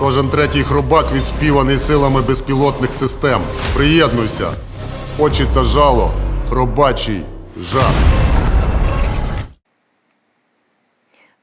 Кожен третій хробак відспіваний силами безпілотних систем. Приєднуйся. Очі та жало. Хробачий жах.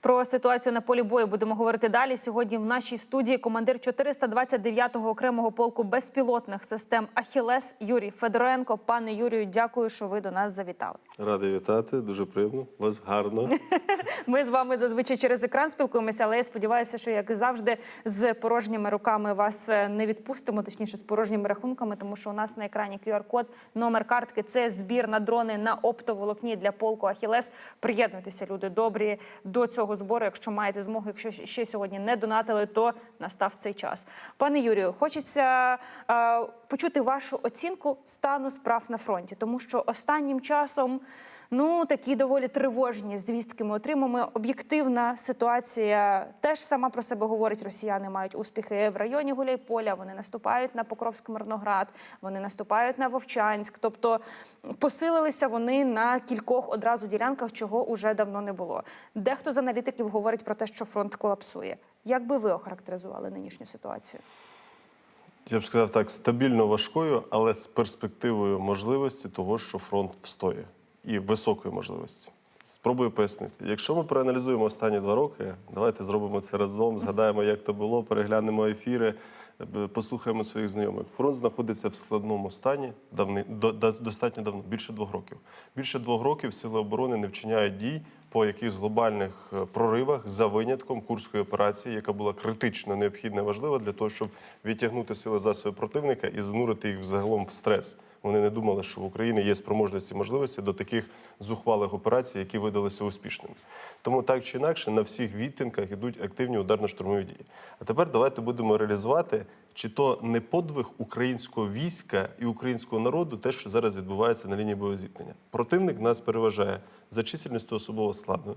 Про ситуацію на полі бою будемо говорити далі. Сьогодні в нашій студії командир 429-го окремого полку безпілотних систем Ахілес Юрій Федоренко. Пане Юрію, дякую, що ви до нас завітали. Радий вітати, дуже приємно. Вас гарно. Ми з вами зазвичай через екран спілкуємося, але я сподіваюся, що як і завжди з порожніми руками вас е, не відпустимо, точніше з порожніми рахунками, тому що у нас на екрані QR-код, номер картки це збір на дрони на оптоволокні для полку Ахілес. Приєднуйтеся, люди добрі, до цього збору. Якщо маєте змогу, якщо ще сьогодні не донатили, то настав цей час. Пане Юрію, хочеться е, почути вашу оцінку стану справ на фронті, тому що останнім часом. Ну, такі доволі тривожні звістки ми отримуємо. Об'єктивна ситуація теж сама про себе говорить. Росіяни мають успіхи в районі Гуляйполя. Вони наступають на Покровськ Мирноград, вони наступають на Вовчанськ. Тобто посилилися вони на кількох одразу ділянках, чого уже давно не було. Дехто з аналітиків говорить про те, що фронт колапсує. Як би ви охарактеризували нинішню ситуацію? Я б сказав так, стабільно важкою, але з перспективою можливості того, що фронт встоє, і високої можливості. Спробую пояснити. Якщо ми проаналізуємо останні два роки, давайте зробимо це разом, згадаємо, як то було, переглянемо ефіри, послухаємо своїх знайомих. Фронт знаходиться в складному стані давни, до, до- достатньо давно, більше двох років. Більше двох років сили оборони не вчиняють дій по якихось глобальних е, проривах за винятком курської операції, яка була критично необхідна і важлива для того, щоб відтягнути сили засоби противника і занурити їх взагалом в стрес. Вони не думали, що в Україні є спроможності можливості до таких зухвалих операцій, які видалися успішними. Тому так чи інакше на всіх відтинках йдуть активні ударно-штурмові дії. А тепер давайте будемо реалізувати, чи то не подвиг українського війська і українського народу, те, що зараз відбувається на лінії бойового зіткнення. Противник нас переважає за чисельністю особового складу,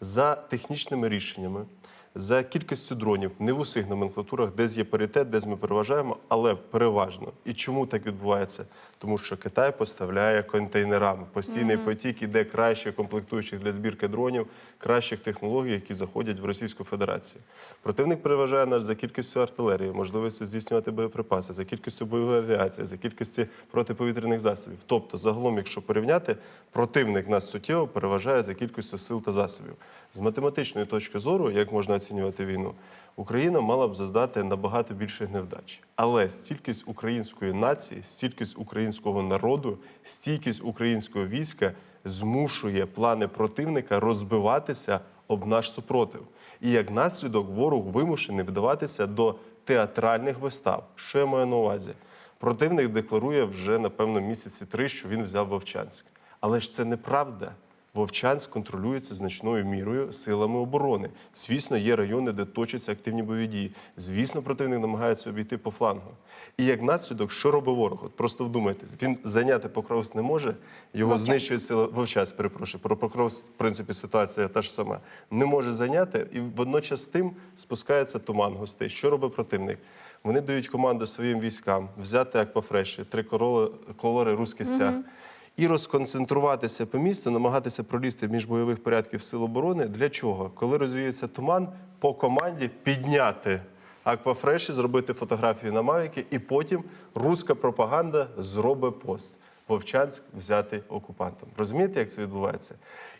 за технічними рішеннями. За кількістю дронів, не в усіх номенклатурах, десь є паритет, десь ми переважаємо, але переважно. І чому так відбувається? Тому що Китай поставляє контейнерами. Постійний потік іде краще комплектуючих для збірки дронів, кращих технологій, які заходять в Російську Федерацію. Противник переважає нас за кількістю артилерії, можливістю здійснювати боєприпаси, за кількістю бойової авіації, за кількістю протиповітряних засобів. Тобто, загалом, якщо порівняти, противник нас суттєво переважає за кількістю сил та засобів. З математичної точки зору, як можна оцінювати війну, Україна мала б зазнати набагато більших невдач. Але стількість української нації, стількість українського народу, стійкість українського війська змушує плани противника розбиватися об наш супротив. І як наслідок ворог вимушений вдаватися до театральних вистав. Що я маю на увазі? Противник декларує вже напевно місяці три, що він взяв Вовчанськ. Але ж це неправда. Вовчанськ контролюється значною мірою силами оборони. Звісно, є райони, де точаться активні бойові дії. Звісно, противник намагається обійти по флангу. І як наслідок, що робить ворог? От просто вдумайтесь, він зайняти Покровськ не може, його Вовчанськ. знищує сила Вовчанськ, перепрошую. Про Покровськ, в принципі, ситуація та ж сама. Не може зайняти, і водночас тим спускається туман густий. Що робить противник? Вони дають команду своїм військам взяти аквафреші, три колори, колори руський стяг і розконцентруватися по місту, намагатися пролізти між бойових порядків сил оборони. Для чого? Коли розвіється туман, по команді підняти аквафреші, зробити фотографії на мавіки, і потім руська пропаганда зробить пост. Вовчанськ взяти окупантом. Розумієте, як це відбувається?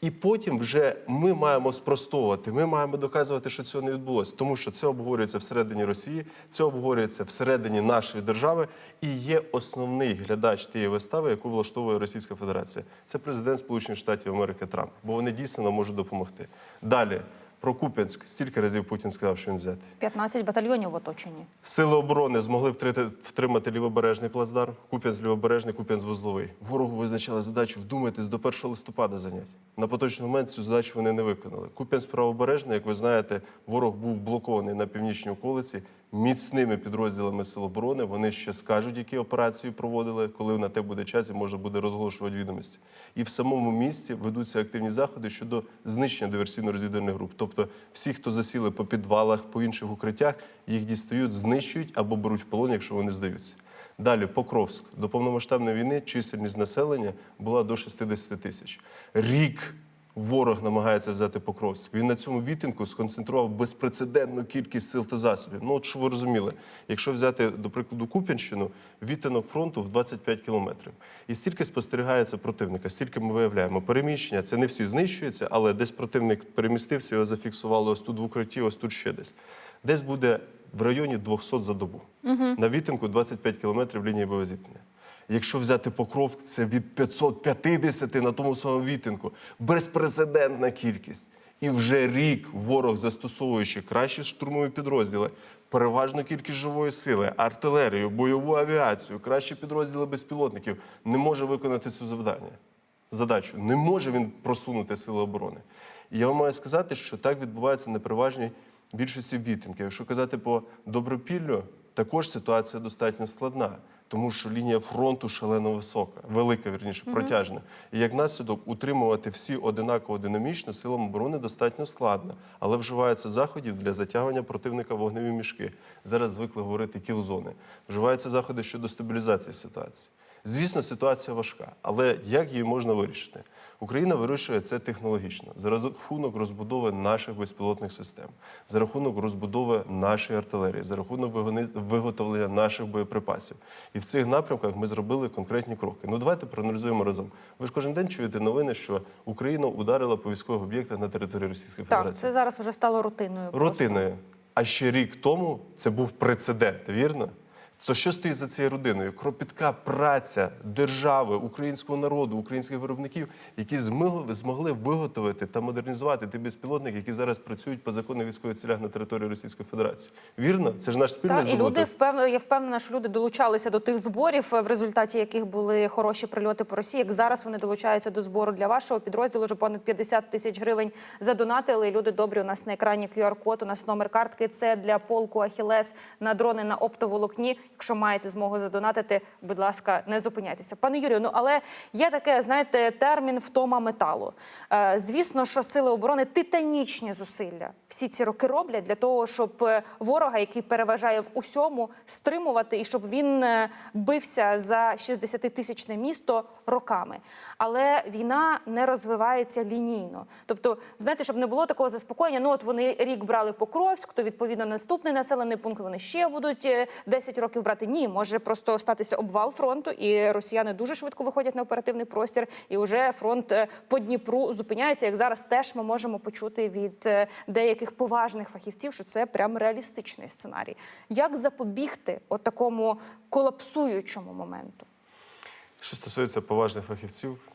І потім вже ми маємо спростовувати, ми маємо доказувати, що цього не відбулося, тому що це обговорюється всередині Росії, це обговорюється всередині нашої держави, і є основний глядач тієї вистави, яку влаштовує Російська Федерація. Це президент Сполучених Штатів Америки Трамп, бо вони дійсно нам можуть допомогти. Далі про Куп'янськ. Стільки разів Путін сказав, що він взяти. 15 батальйонів в оточенні. Сили оборони змогли втримати лівобережний плацдарм, Куп'янськ лівобережний, Куп'янськ вузловий. Ворогу визначали задачу вдумайтесь до 1 листопада занять. На поточний момент цю задачу вони не виконали. Куп'янськ правобережний, як ви знаєте, ворог був блокований на північній околиці міцними підрозділами Сил оборони. Вони ще скажуть, які операції проводили, коли на те буде час і можна буде розголошувати відомості. І в самому місті ведуться активні заходи щодо знищення диверсійно-розвідувальних груп. Тобто, всі, хто засіли по підвалах, по інших укриттях, їх дістають, знищують або беруть в полон, якщо вони здаються. Далі Покровськ. До повномасштабної війни чисельність населення була до 60 тисяч. Рік ворог намагається взяти Покровськ. Він на цьому відтинку сконцентрував безпрецедентну кількість сил та засобів. Ну, от що ви розуміли, якщо взяти, до прикладу, Куп'янщину, відтинок фронту в 25 кілометрів. І стільки спостерігається противника, стільки ми виявляємо. Переміщення це не всі знищуються, але десь противник перемістився, його зафіксували ось тут в укритті, ось тут ще десь. Десь буде в районі 200 за добу. На відтинку 25 кілометрів лінії бойового зіткнення. Якщо взяти Покровськ, це від 550 на тому самому відтинку. Безпрецедентна кількість. І вже рік ворог, застосовуючи кращі штурмові підрозділи, переважну кількість живої сили, артилерію, бойову авіацію, кращі підрозділи безпілотників, не може виконати цю завдання. Задачу не може він просунути сили оборони. І я вам маю сказати, що так відбувається на переважній більшості відтинків. Якщо казати по добропіллю, також ситуація достатньо складна, тому що лінія фронту шалено висока, велика, вірніше, протяжна. І як наслідок утримувати всі одинаково динамічно силам оборони достатньо складно, але вживаються заходів для затягування противника в вогневі мішки. Зараз звикли говорити кілзони. Вживаються заходи щодо стабілізації ситуації. Звісно, ситуація важка, але як її можна вирішити? Україна вирішує це технологічно за рахунок розбудови наших безпілотних систем, за рахунок розбудови нашої артилерії, за рахунок виготовлення наших боєприпасів. І в цих напрямках ми зробили конкретні кроки. Ну давайте проаналізуємо разом. Ви ж кожен день чуєте новини, що Україна ударила по військових об'єктах на території Російської Так, Федерації. це зараз вже стало рутиною. просто. Рутиною. А ще рік тому це був прецедент, вірно? То що стоїть за цією родиною? Кропітка праця держави, українського народу, українських виробників, які змогли, виготовити та модернізувати ті безпілотники, які зараз працюють по законних військових цілях на території Російської Федерації. Вірно? Це ж наш спільний Так, і люди впевнена, я впевнена, що люди долучалися до тих зборів, в результаті яких були хороші прильоти по Росії. Як зараз вони долучаються до збору для вашого підрозділу, вже понад 50 тисяч гривень задонатили. І люди добрі. У нас на екрані QR-код, у нас номер картки. Це для полку Ахілес на дрони на оптоволокні. Якщо маєте змогу задонатити, будь ласка, не зупиняйтеся. Пане Юрію, ну але є таке, знаєте, термін втома металу. Е, звісно, що сили оборони титанічні зусилля всі ці роки роблять для того, щоб е, ворога, який переважає в усьому, стримувати і щоб він е, бився за 60-тисячне місто роками. Але війна не розвивається лінійно. Тобто, знаєте, щоб не було такого заспокоєння. Ну от вони рік брали Покровськ, то відповідно наступний населений пункт вони ще будуть е, 10 років брати. Ні, може просто статися обвал фронту, і росіяни дуже швидко виходять на оперативний простір, і вже фронт е, по Дніпру зупиняється. Як зараз теж ми можемо почути від е, деяких поважних фахівців, що це прям реалістичний сценарій. Як запобігти от такому колапсуючому моменту? Що стосується поважних фахівців,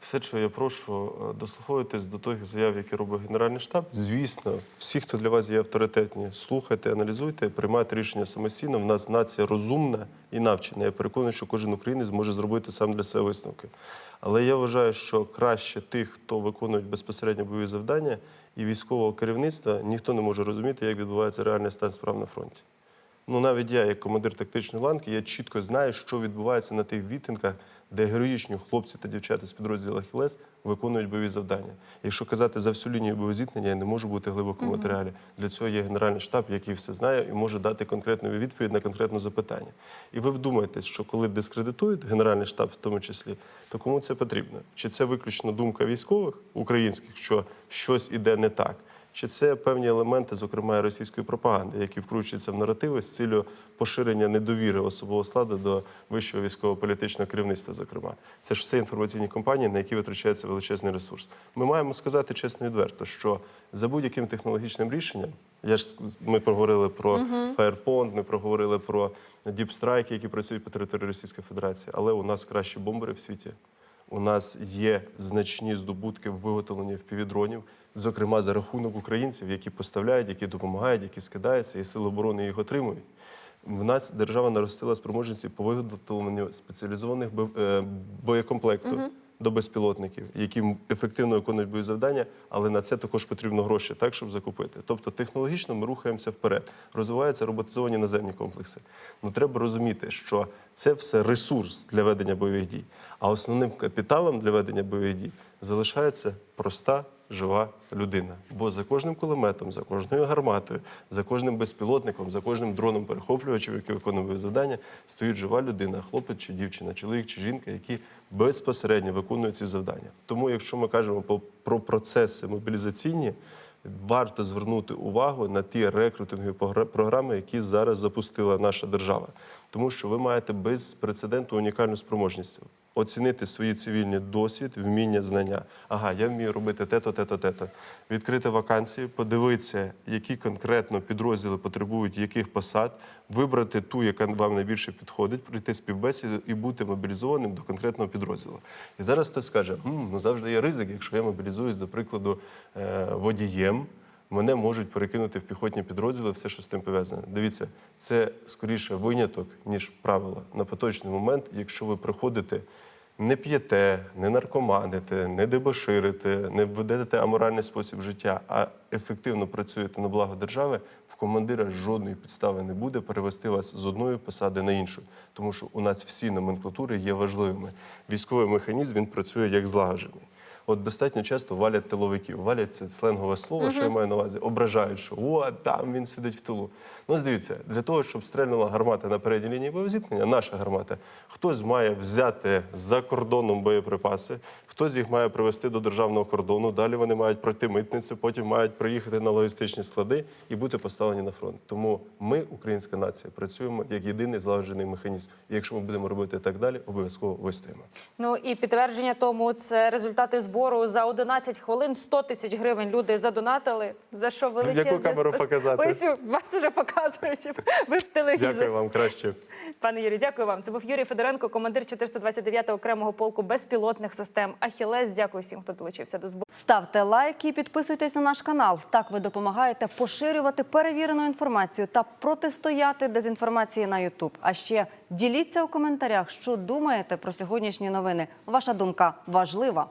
все, що я прошу, е, дослуховуйтесь до тих заяв, які робить Генеральний штаб. Звісно, всі, хто для вас є авторитетні, слухайте, аналізуйте, приймайте рішення самостійно. В нас нація розумна і навчена. Я переконаний, що кожен українець зможе зробити сам для себе висновки. Але я вважаю, що краще тих, хто виконує безпосередньо бойові завдання і військового керівництва, ніхто не може розуміти, як відбувається реальний стан справ на фронті. Ну, навіть я, як командир тактичної ланки, я чітко знаю, що відбувається на тих відтинках, де героїчні хлопці та дівчата з підрозділу Ахілес виконують бойові завдання. Якщо казати за всю лінію бойовозіткнення, я не можу бути глибоко в матеріалі. Для цього є генеральний штаб, який все знає і може дати конкретну відповідь на конкретне запитання. І ви вдумаєтесь, що коли дискредитують генеральний штаб, в тому числі, то кому це потрібно? Чи це виключно думка військових українських, що щось іде не так? Чи це певні елементи, зокрема російської пропаганди, які вкручуються в наративи з цілею поширення недовіри особового складу до вищого військово-політичного керівництва? Зокрема, це ж все інформаційні компанії, на які витрачається величезний ресурс. Ми маємо сказати чесно і відверто, що за будь-яким технологічним рішенням, я ж ми проговорили про Firepoint, ми проговорили про Strike, які працюють по території Російської Федерації, але у нас кращі бомбери в світі. У нас є значні здобутки в виготовленні впівдронів, зокрема за рахунок українців, які поставляють, які допомагають, які скидаються, і сили оборони їх отримують. В нас держава наростила спроможності по виготовленню спеціалізованих е, боєкомплекту до безпілотників, які ефективно виконують бойові завдання, але на це також потрібно гроші, так щоб закупити. Тобто технологічно ми рухаємося вперед. Розвиваються роботизовані наземні комплекси. Ну треба розуміти, що це все ресурс для ведення бойових дій. А основним капіталом для ведення бойових дій залишається проста жива людина. Бо за кожним кулеметом, за кожною гарматою, за кожним безпілотником, за кожним дроном перехоплювачем, який виконує завдання, стоїть жива людина, хлопець чи дівчина, чоловік чи жінка, які безпосередньо виконують ці завдання. Тому, якщо ми кажемо про процеси мобілізаційні, варто звернути увагу на ті рекрутингові програми, які зараз запустила наша держава, тому що ви маєте безпрецедентну унікальну спроможність. Оцінити свої цивільні досвід, вміння, знання. Ага, я вмію робити те-то, те-то, те-то. Відкрити вакансії, подивитися, які конкретно підрозділи потребують яких посад, вибрати ту, яка вам найбільше підходить, пройти співбесіду і бути мобілізованим до конкретного підрозділу. І зараз хтось скаже: ну завжди є ризик, якщо я мобілізуюсь, до прикладу, е, водієм. Мене можуть перекинути в піхотні підрозділи, все, що з тим пов'язане. Дивіться, це скоріше виняток, ніж правило. На поточний момент, якщо ви приходите, не п'єте, не наркоманите, не дебоширите, не ведете аморальний спосіб життя, а ефективно працюєте на благо держави, в командира жодної підстави не буде перевести вас з одної посади на іншу. Тому що у нас всі номенклатури є важливими. Військовий механізм він працює як злагоджений. От достатньо часто валять тиловиків. Валять це сленгове слово, що я маю на увазі, ображають, що о, там він сидить в тилу. Ну, дивіться, для того, щоб стрельнула гармата на передній лінії бойового зіткнення, наша гармата, хтось має взяти за кордоном боєприпаси, хтось їх має привезти до державного кордону. Далі вони мають пройти митницю, потім мають приїхати на логістичні склади і бути поставлені на фронт. Тому ми, українська нація, працюємо як єдиний злагоджений механізм. І якщо ми будемо робити так далі, обов'язково вистоїмо. Ну і підтвердження тому це результати збору за 11 хвилин 100 тисяч гривень. Люди задонатили. За що величезне камеру спас- показати? Ось вас вже показують. Ви в телевізорі. Дякую вам краще. Пане Юрію, дякую вам. Це був Юрій Федоренко, командир 429-го окремого полку безпілотних систем Ахілес. Дякую всім, хто долучився до збору. Ставте лайки і підписуйтесь на наш канал. Так ви допомагаєте поширювати перевірену інформацію та протистояти дезінформації на Ютуб. А ще діліться у коментарях, що думаєте про сьогоднішні новини. Ваша думка важлива.